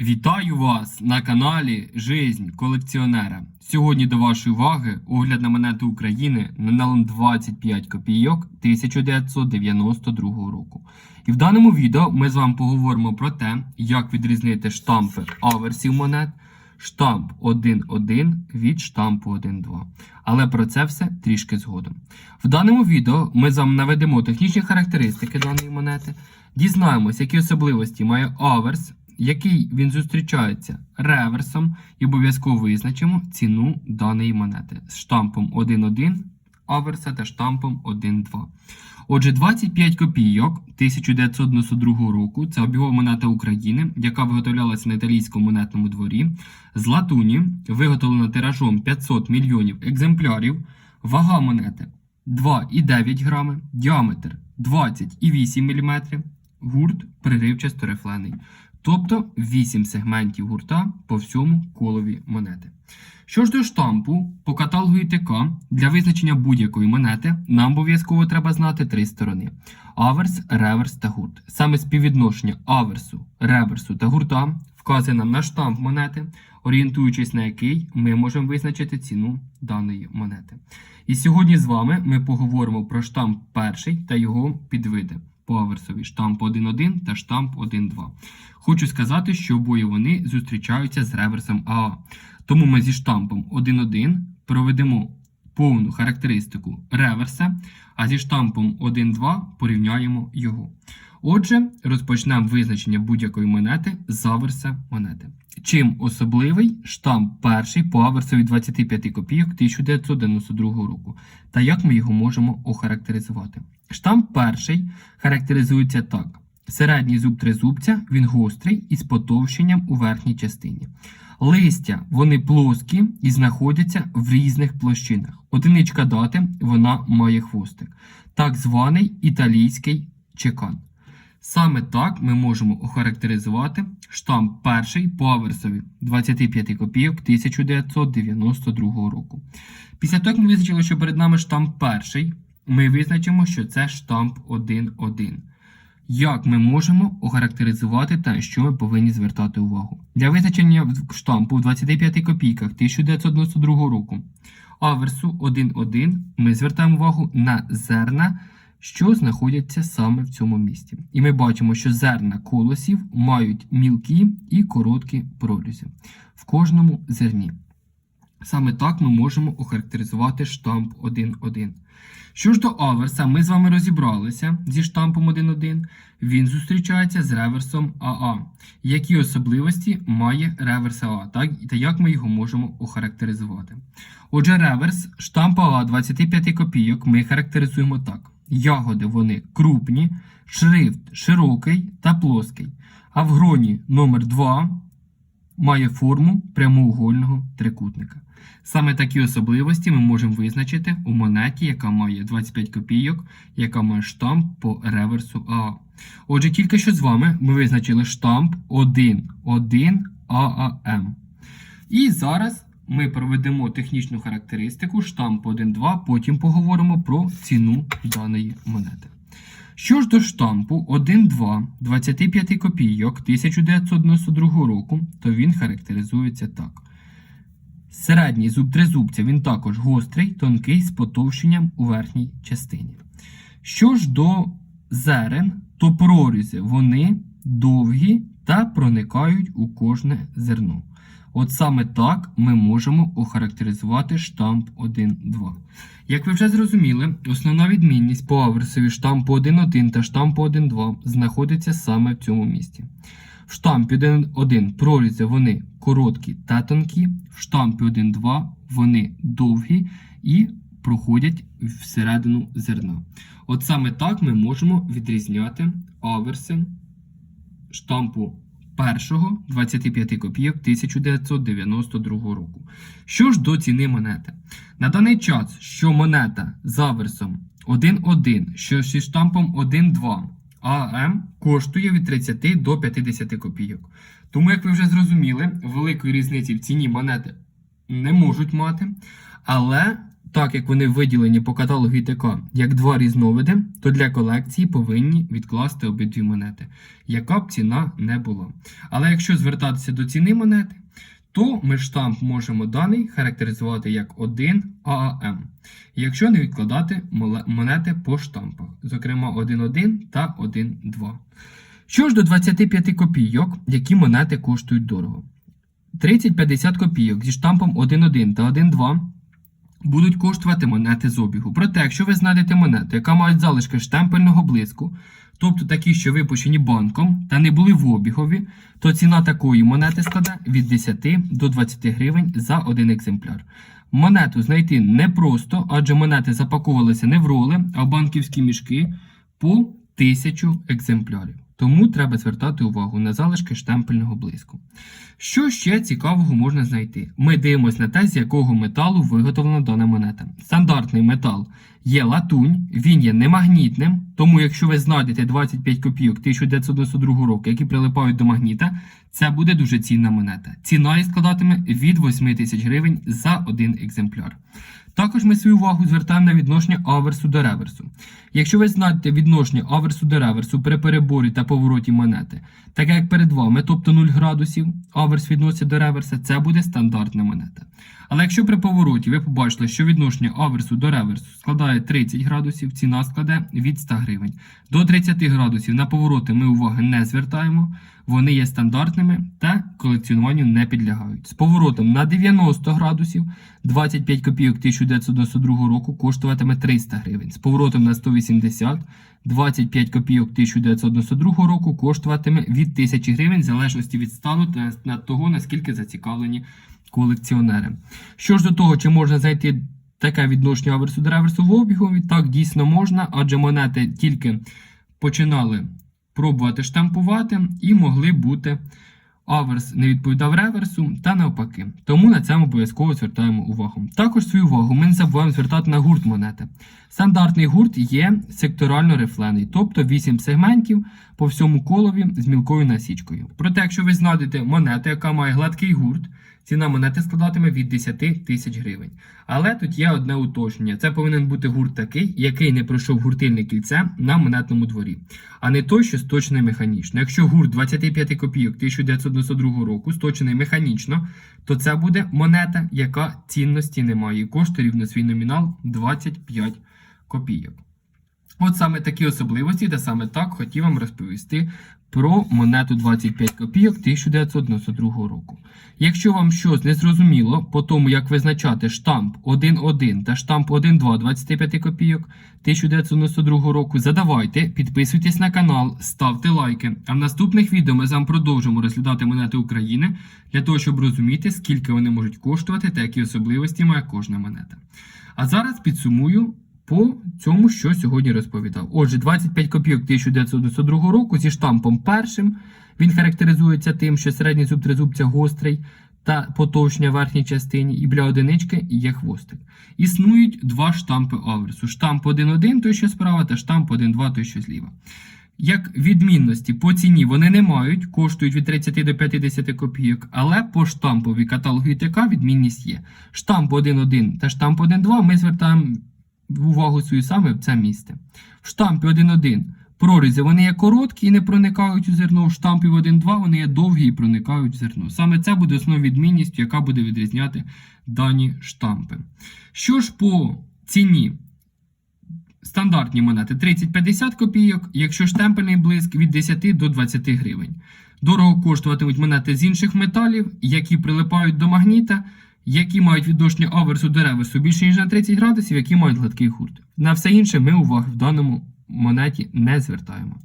Вітаю вас на каналі Жизнь колекціонера. Сьогодні до вашої уваги огляд на монети України номіналом 25 копійок 1992 року. І в даному відео ми з вами поговоримо про те, як відрізнити штампи аверсів монет, штамп 1.1 від штампу 1.2. Але про це все трішки згодом. В даному відео ми з вами наведемо технічні характеристики даної монети, дізнаємось, які особливості має аверс, який він зустрічається реверсом, і обов'язково визначимо ціну даної монети. З штампом 1.1 аверса та штампом 1.2. Отже, 25 копійок 1992 року. Це обігова монета України, яка виготовлялася на італійському монетному дворі. З латуні, виготовлена тиражом 500 мільйонів екземплярів, вага монети 2,9 грами, діаметр 20,8 мм, гурт приривчасто рифлений. Тобто 8 сегментів гурта по всьому колові монети. Що ж до штампу, по каталогу ІТК для визначення будь-якої монети нам обов'язково треба знати три сторони: аверс, реверс та гурт. Саме співвідношення аверсу, реверсу та гурта вказує нам на штамп монети, орієнтуючись на який ми можемо визначити ціну даної монети. І сьогодні з вами ми поговоримо про штамп перший та його підвиди по аверсові штамп 1.1 та штамп 1.2. Хочу сказати, що обоє вони зустрічаються з реверсом АА. Тому ми зі штампом 1.1 проведемо повну характеристику реверса, а зі штампом 1.2 порівняємо його. Отже, розпочнемо визначення будь-якої монети з аверса монети. Чим особливий штамп перший по аверсові 25 копійок 1992 року, та як ми його можемо охарактеризувати. Штамп перший характеризується так: середній зуб тризубця, він гострий із потовщенням у верхній частині. Листя вони плоскі і знаходяться в різних площинах. Одиничка дати вона має хвостик, так званий італійський чекан. Саме так ми можемо охарактеризувати штамп перший по аверсові 25 копійок 1992 року. Після того, як ми визначили, що перед нами штамп перший, ми визначимо, що це штамп 1.1. Як ми можемо охарактеризувати те, що ми повинні звертати увагу? Для визначення штампу в 25 копійках 1992 року аверсу 1.1 ми звертаємо увагу на зерна, що знаходяться саме в цьому місці. І ми бачимо, що зерна колосів мають мілкі і короткі прорізи в кожному зерні. Саме так ми можемо охарактеризувати штамп 1.1. Що ж до аверса, ми з вами розібралися зі штампом 1.1. Він зустрічається з реверсом АА. Які особливості має реверс АА, так, та як ми його можемо охарактеризувати? Отже, реверс штамп АА 25 копійок ми характеризуємо так. Ягоди вони крупні, шрифт широкий та плоский. А в гроні номер 2 має форму прямоугольного трикутника. Саме такі особливості ми можемо визначити у монеті, яка має 25 копійок, яка має штамп по реверсу АА. Отже, тільки що з вами ми визначили штамп 1.1 ААМ. І зараз ми проведемо технічну характеристику штампу 1.2, потім поговоримо про ціну даної монети. Що ж до штампу 1.2 25 копійок 1992 року, то він характеризується так. Середній зуб тризубця він також гострий, тонкий з потовщенням у верхній частині. Що ж до зерен, то прорізи вони довгі та проникають у кожне зерно. От саме так ми можемо охарактеризувати штамп 1.2. Як ви вже зрозуміли, основна відмінність по аверсові штампу 1.1 та штампу 1.2 знаходиться саме в цьому місці. В штампі 1.1 прорізи вони короткі та тонкі, в штампі 1.2 вони довгі і проходять всередину зерна. От саме так ми можемо відрізняти аверси штампу першого 25 копійок 1992 року. Що ж до ціни монети? На даний час, що монета з аверсом 1.1, що зі штампом 1.2 АМ коштує від 30 до 50 копійок. Тому, як ви вже зрозуміли, великої різниці в ціні монети не можуть мати, але так як вони виділені по каталогу ІТК як два різновиди, то для колекції повинні відкласти обидві монети, яка б ціна не була. Але якщо звертатися до ціни монети, то ми штамп можемо даний характеризувати як 1 ААМ, якщо не відкладати монети по штампах, зокрема 1.1 та 1.2. Що ж до 25 копійок, які монети коштують дорого. 30-50 копійок зі штампом 1.1 та 1.2 будуть коштувати монети з обігу. Проте, якщо ви знайдете монету, яка має залишки штемпельного блиску, тобто такі, що випущені банком та не були в обігові, то ціна такої монети складе від 10 до 20 гривень за один екземпляр. Монету знайти непросто, адже монети запаковувалися не в роли, а в банківські мішки по тисячу екземплярів. Тому треба звертати увагу на залишки штемпельного блиску. Що ще цікавого можна знайти? Ми дивимося на те, з якого металу виготовлена дана монета. Стандартний метал є латунь, він є немагнітним, тому якщо ви знайдете 25 копійок 1992 року, які прилипають до магніта, це буде дуже цінна монета. Ціна її складатиме від 8 тисяч гривень за один екземпляр. Також ми свою увагу звертаємо на відношення аверсу до реверсу. Якщо ви знайдете відношення аверсу до реверсу при переборі та повороті монети, таке як перед вами, тобто 0 градусів, аверс відноситься до реверса, це буде стандартна монета. Але якщо при повороті ви побачили, що відношення аверсу до реверсу складає 30 градусів, ціна складе від 100 гривень. До 30 градусів на повороти ми уваги не звертаємо, вони є стандартними та колекціонуванню не підлягають. З поворотом на 90 градусів 25 копійок 1992 року коштуватиме 300 гривень. З поворотом на 180 25 копійок 1992 року коштуватиме від 1000 гривень, в залежності від стану та того, наскільки зацікавлені колекціонери. Що ж до того, чи можна знайти таке відношення аверсу до реверсу в обігові, так дійсно можна, адже монети тільки починали пробувати штампувати і могли бути аверс не відповідав реверсу та навпаки. Тому на цьому обов'язково звертаємо увагу. Також свою увагу ми не забуваємо звертати на гурт монети. Стандартний гурт є секторально рифлений, тобто 8 сегментів по всьому колові з мілкою насічкою. Проте, якщо ви знайдете монету, яка має гладкий гурт, ціна монети складатиме від 10 тисяч гривень. Але тут є одне уточнення: це повинен бути гурт такий, який не пройшов гуртильне кільце на монетному дворі, а не той, що сточений механічно. Якщо гурт 25 копійок 1992 року сточений механічно, то це буде монета, яка цінності не має і коштує рівно свій номінал 25 копійок. От саме такі особливості, та саме так хотів вам розповісти про монету 25 копійок 1992 року. Якщо вам щось не зрозуміло по тому, як визначати штамп 1.1 та штамп 1.2 25 копійок 1992 року, задавайте, підписуйтесь на канал, ставте лайки. А в наступних відео ми з продовжимо розглядати монети України для того, щоб розуміти, скільки вони можуть коштувати та які особливості має кожна монета. А зараз підсумую по цьому, що сьогодні розповідав. Отже, 25 копійок 1992 року зі штампом першим. Він характеризується тим, що середній зуб тризубця гострий та потовщення в верхній частині, і біля одинички є хвостик. Існують два штампи аверсу: штамп 1.1, той, що справа, та штамп 1.2, той, що зліва. Як відмінності по ціні вони не мають, коштують від 30 до 50 копійок, але по штампові каталогу ІТК відмінність є. Штамп 1.1 та штамп 1.2 ми звертаємо увагу свою саме в це місце. В штампі 1.1 прорізи вони є короткі і не проникають у зерно. В штампі 1.2 вони є довгі і проникають в зерно. Саме це буде основною відмінністю, яка буде відрізняти дані штампи. Що ж по ціні? Стандартні монети 30-50 копійок, якщо штемпельний блиск від 10 до 20 гривень. Дорого коштуватимуть монети з інших металів, які прилипають до магніта, які мають відношення аверсу до реверсу більше ніж на 30 градусів, які мають гладкий гурт. На все інше ми уваги в даному монеті не звертаємо.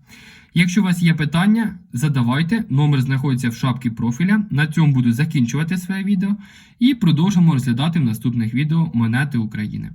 Якщо у вас є питання, задавайте. Номер знаходиться в шапці профіля. На цьому буду закінчувати своє відео і продовжимо розглядати в наступних відео монети України.